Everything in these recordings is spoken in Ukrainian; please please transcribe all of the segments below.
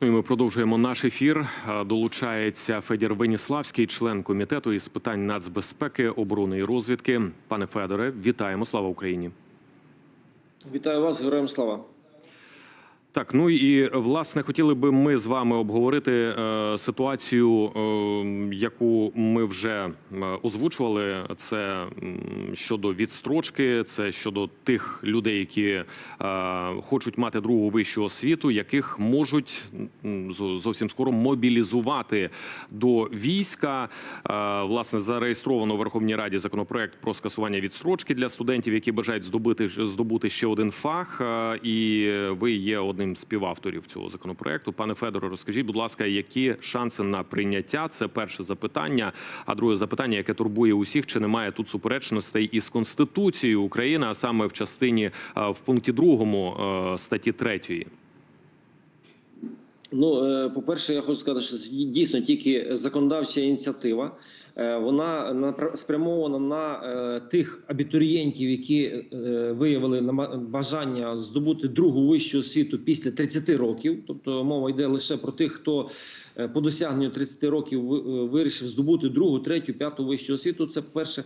Ну і ми продовжуємо наш ефір. Долучається Федір Веніславський, член комітету із питань нацбезпеки, оборони і розвідки. Пане Федоре, вітаємо! Слава Україні! Вітаю вас, героям слава. Так, ну і власне хотіли би ми з вами обговорити е, ситуацію, е, яку ми вже е, озвучували. Це щодо відстрочки, це щодо тих людей, які хочуть мати другу вищу освіту, яких можуть зовсім скоро мобілізувати до війська. Власне, зареєстровано в Верховній Раді законопроект про скасування відстрочки для студентів, які бажають здобути здобути ще один фах. І ви є одним з співавторів цього законопроекту. Пане Федоре, розкажіть, будь ласка, які шанси на прийняття? Це перше запитання. А друге запитання, яке турбує усіх, чи немає тут суперечностей із конституцією України, а саме в частині е, в пункті другому е, статті третьої. Ну, е, по-перше, я хочу сказати, що дійсно тільки законодавча ініціатива. Е, Вона спрямована на е, тих абітурієнтів, які е, виявили бажання здобути другу вищу освіту після 30 років. Тобто мова йде лише про тих, хто по досягненню 30 років вирішив здобути другу, третю, п'яту вищу освіту. Це перше.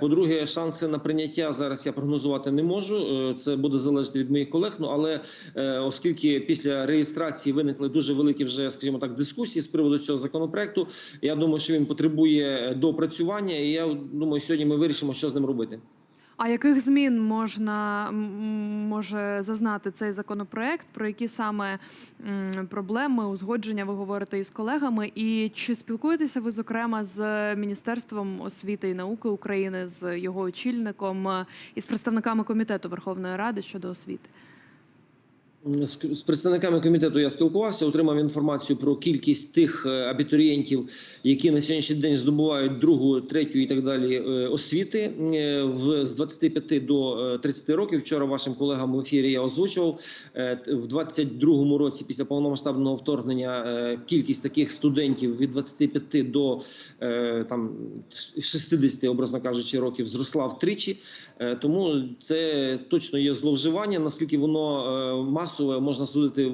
По-друге, шанси на прийняття зараз я прогнозувати не можу. Це буде залежати від моїх колег. Ну але оскільки після реєстрації виникли дуже великі вже, скажімо так, дискусії з приводу цього законопроекту, я думаю, що він потребує допрацювання, і я думаю, сьогодні ми вирішимо, що з ним робити. А яких змін можна може зазнати цей законопроект? Про які саме проблеми узгодження ви говорите із колегами? І чи спілкуєтеся ви зокрема з Міністерством освіти і науки України, з його очільником е, і з представниками комітету Верховної Ради щодо освіти? З представниками комітету я спілкувався, отримав інформацію про кількість тих е, абітурієнтів, які на сьогоднішній день здобувають другу, третю і так далі е, освіти е, в з 25 до е, 30 років. Вчора вашим колегам в ефірі я озвучував в 22-му році після повномасштабного вторгнення кількість таких студентів від 25 до там 60, образно кажучи, років зросла втричі. Тому це точно є зловживання. Наскільки воно е, масове, можна судити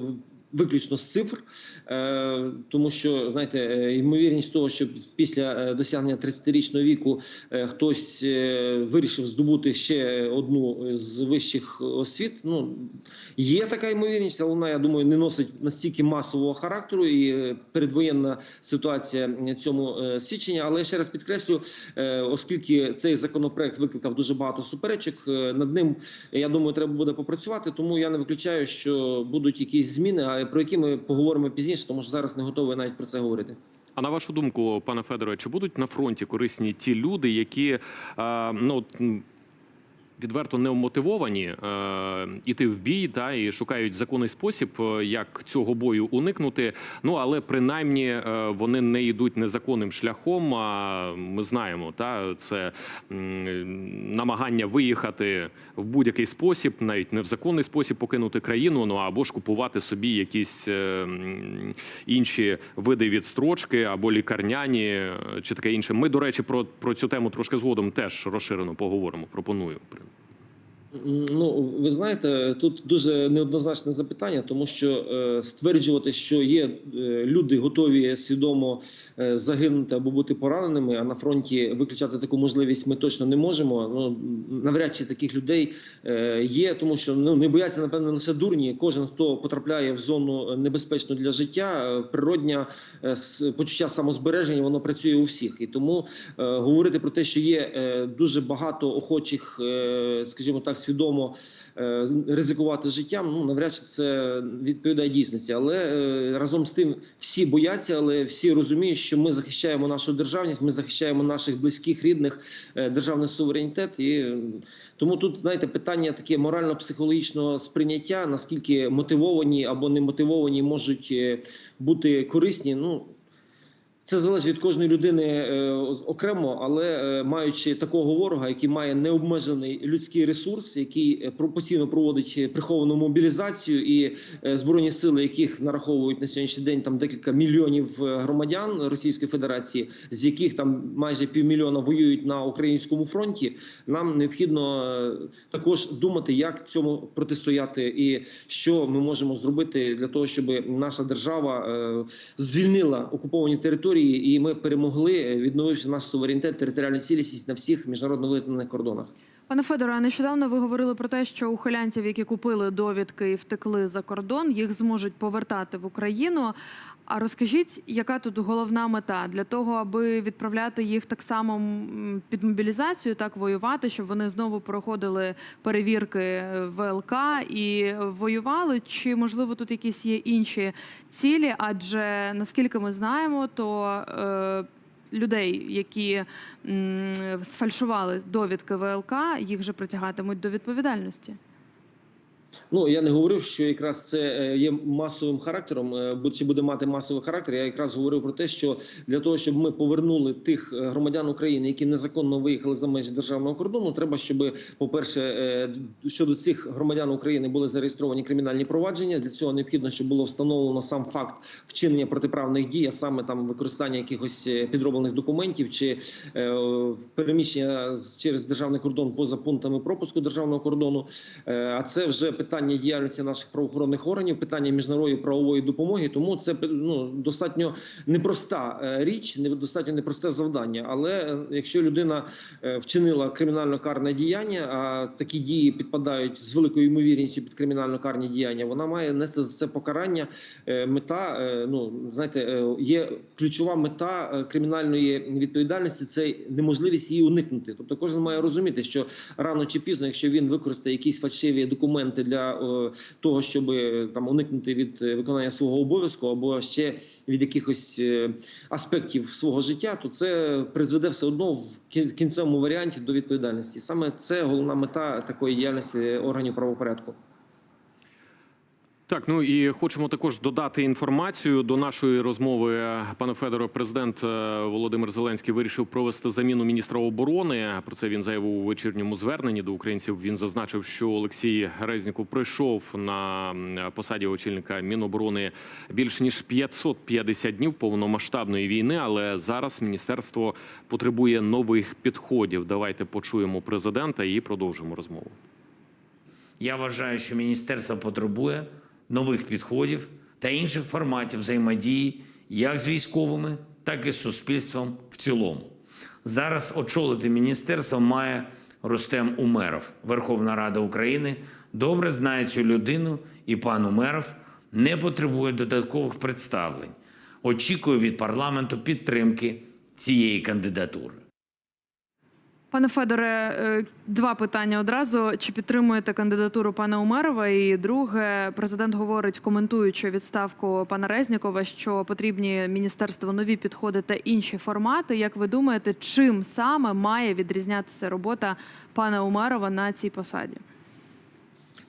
виключно з цифр, Е, тому що знаєте, е, ймовірність того, що після е, досягнення 30-річного віку хтось вирішив здобути ще одну з вищих освіт. Ну є така ймовірність, але вона, я думаю, не носить настільки масового характеру і передвоєнна ситуація цьому свідчення. Але ще раз підкреслю, оскільки цей законопроект викликав дуже багато суперечок, над ним я думаю, треба буде попрацювати. Тому я не виключаю, що будуть якісь зміни, про які ми поговоримо пізніше, тому що зараз не готовий навіть про це говорити. А на вашу думку, пане Федоре, чи будуть на фронті корисні ті люди, які е, ну відверто не мотивовані е, іти в бій та і шукають законний спосіб, е, як цього бою уникнути? Ну але принаймні е, вони не йдуть незаконним шляхом. А ми знаємо, та це намагання виїхати в будь-який спосіб, навіть не в законний спосіб покинути країну, ну або ж купувати собі якісь інші види відстрочки або лікарняні чи таке інше. Ми, до речі, про, про цю тему трошки згодом теж розширено поговоримо. Пропоную. Ну, ви знаєте, тут дуже неоднозначне запитання, тому що е, стверджувати, що є е, люди готові свідомо е, загинути або бути пораненими, а на фронті виключати таку можливість ми точно не можемо. Ну навряд чи таких людей є, тому що ну не бояться напевно лише дурні. Кожен хто потрапляє в зону небезпечну для життя, природня почуття самозбереження, воно працює у всіх. І тому говорити про те, що є дуже багато охочих, скажімо так, свідомо е, ризикувати життям. Ну навряд чи це відповідає дійсності. Але е, разом з тим всі бояться, але всі розуміють, що ми захищаємо нашу державність, ми захищаємо наших близьких, рідних, е, державний суверенітет. І тому тут знаєте питання таке морально-психологічного сприйняття, наскільки мотивовані або не мотивовані можуть бути корисні. Ну Це залежить від кожної людини е, окремо, але е, маючи такого ворога, який має необмежений людський ресурс, який е, постійно проводить приховану мобілізацію, і збройні сили, яких нараховують на сьогоднішній день там декілька мільйонів громадян Російської Федерації, з яких там майже півмільйона воюють на українському фронті. Нам необхідно також думати, як цьому протистояти, і що ми можемо зробити для того, щоб наша держава звільнила окуповані території, і ми перемогли, відновивши наш суверенітет, територіальну цілісність на всіх міжнародно визнаних кордонах. Пане Федоре, а нещодавно ви говорили про те, що ухилянців, які купили довідки і втекли за кордон, їх зможуть повертати в Україну. А розкажіть, яка тут головна мета для того, аби відправляти їх так само під мобілізацію, так воювати, щоб вони знову проходили перевірки ВЛК і воювали? Чи можливо тут якісь є інші цілі? Адже наскільки ми знаємо, то е, людей, які сфальшували довідки ВЛК, їх же притягатимуть до відповідальності. Ну я не говорив, що якраз це е, є масовим характером, е, чи буде мати масовий характер. Я якраз говорив про те, що для того, щоб ми повернули тих е, громадян України, які незаконно виїхали за межі державного кордону, треба, щоб, по-перше, е, щодо цих громадян України були зареєстровані кримінальні провадження. Для цього необхідно, щоб було встановлено сам факт вчинення протиправних дій, а саме там використання якихось підроблених документів чи переміщення через державний кордон поза пунктами пропуску державного кордону. А це вже питання діяльності наших правоохоронних органів, питання міжнародної правової допомоги. Тому це ну, достатньо непроста е, річ, достатньо непросте завдання. Але е, якщо людина е, вчинила кримінально карне діяння, а такі дії підпадають з великою ймовірністю під кримінально карні діяння, вона має нести за це покарання. Мета, ну знаєте, є ключова мета кримінальної відповідальності це неможливість її уникнути. Тобто, кожен має розуміти, що рано чи пізно, якщо він використає якісь фальшиві документи для е, того, щоб там уникнути від е, виконання свого обов'язку або ще від якихось е, аспектів свого життя, то це призведе все одно в кін- кінцевому варіанті до відповідальності. Саме це головна мета такої діяльності органів правопорядку. Так, ну і хочемо також додати інформацію до нашої розмови. Пане Федоре, президент е, Володимир Зеленський вирішив провести заміну міністра оборони. Про це він заявив у вечірньому зверненні до українців. Він зазначив, що Олексій Резніков пройшов на посаді очільника Міноборони більш ніж 550 днів повномасштабної війни. Але зараз міністерство потребує нових підходів. Давайте почуємо президента і продовжимо розмову. Я вважаю, що міністерство потребує нових підходів та інших форматів взаємодії як з військовими, так і з суспільством в цілому. Зараз очолити міністерство має Рустем Умеров. Верховна Рада України добре знає цю людину, і пан Умеров не потребує додаткових представлень. Очікую від парламенту підтримки цієї кандидатури. Пане Федоре, е, два питання одразу. Чи підтримуєте кандидатуру пана Умерова? І друге, президент говорить, коментуючи відставку пана Резнікова, що потрібні міністерству нові підходи та інші формати. Як ви думаєте, чим саме має відрізнятися робота пана Умерова на цій посаді?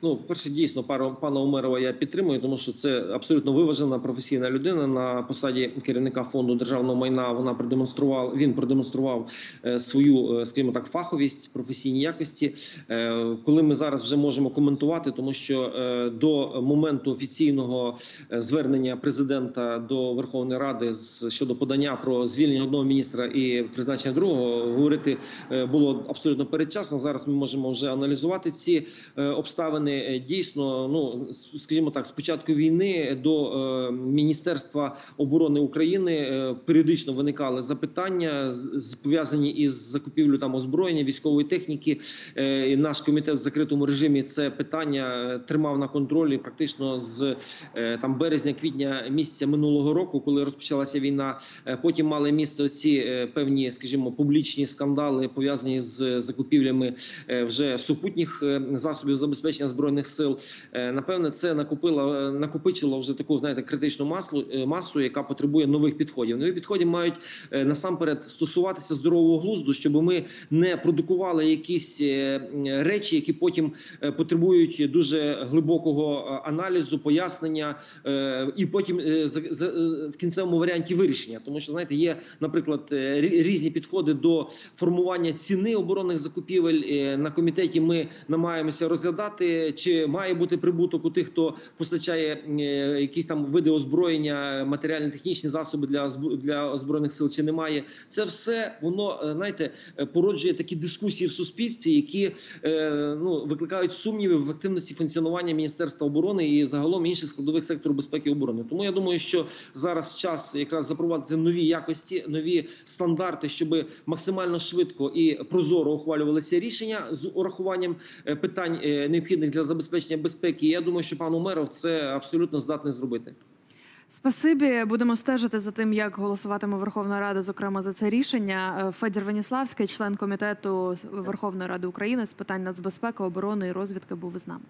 Ну, перше, дійсно, пана Умерова я підтримую, тому що це абсолютно виважена професійна людина на посаді керівника фонду державного майна. Вона продемонстрував. Він продемонстрував е, свою, е, скажімо так, фаховість, професійні якості. Е, коли ми зараз вже можемо коментувати, тому що до моменту офіційного звернення президента до Верховної Ради щодо подання про звільнення одного міністра і призначення другого говорити було абсолютно передчасно. Зараз ми можемо вже аналізувати ці обставини. Е, Дійсно, ну скажімо так, з початку війни до е, Міністерства оборони України е, періодично виникали запитання з- пов'язані із закупівлею там озброєння військової техніки. І Наш комітет в закритому режимі це питання тримав на контролі практично з там березня-квітня місяця минулого року, коли розпочалася війна. Потім мали місце ці певні, скажімо, публічні скандали пов'язані з закупівлями вже супутніх засобів забезпечення збройних сил. Е, Напевне, це накопило е, накопичило вже таку знаєте критичну масу, е, масу, яка потребує нових підходів. Нові підходи мають насамперед стосуватися здорового глузду, щоб ми не продукували якісь речі, які потім потребують дуже глибокого аналізу, пояснення і потім в кінцевому варіанті вирішення. Тому що знаєте, є, наприклад, різні підходи до формування ціни оборонних закупівель. На комітеті ми намагаємося розглядати, чи має бути прибуток у тих, хто постачає е, якісь там види озброєння, матеріально-технічні засоби для для збройних сил, чи немає. Це все воно е, знаєте е, породжує такі дискусії в суспільстві, які ну викликають сумніви в ефективності функціонування Міністерства оборони і загалом інших складових сектору безпеки і оборони. Тому я думаю, що зараз час якраз запровадити нові якості, нові стандарти, щоб максимально швидко і прозоро ухвалювалися рішення з урахуванням питань необхідних для забезпечення безпеки. Я думаю, що пан Умеров це абсолютно здатний зробити. Спасибі, будемо стежити за тим, як голосуватиме Верховна Рада, зокрема за це рішення. Е, Федір Веніславський, член комітету Верховної Ради України з питань нацбезпеки, оборони і розвідки, був із нами.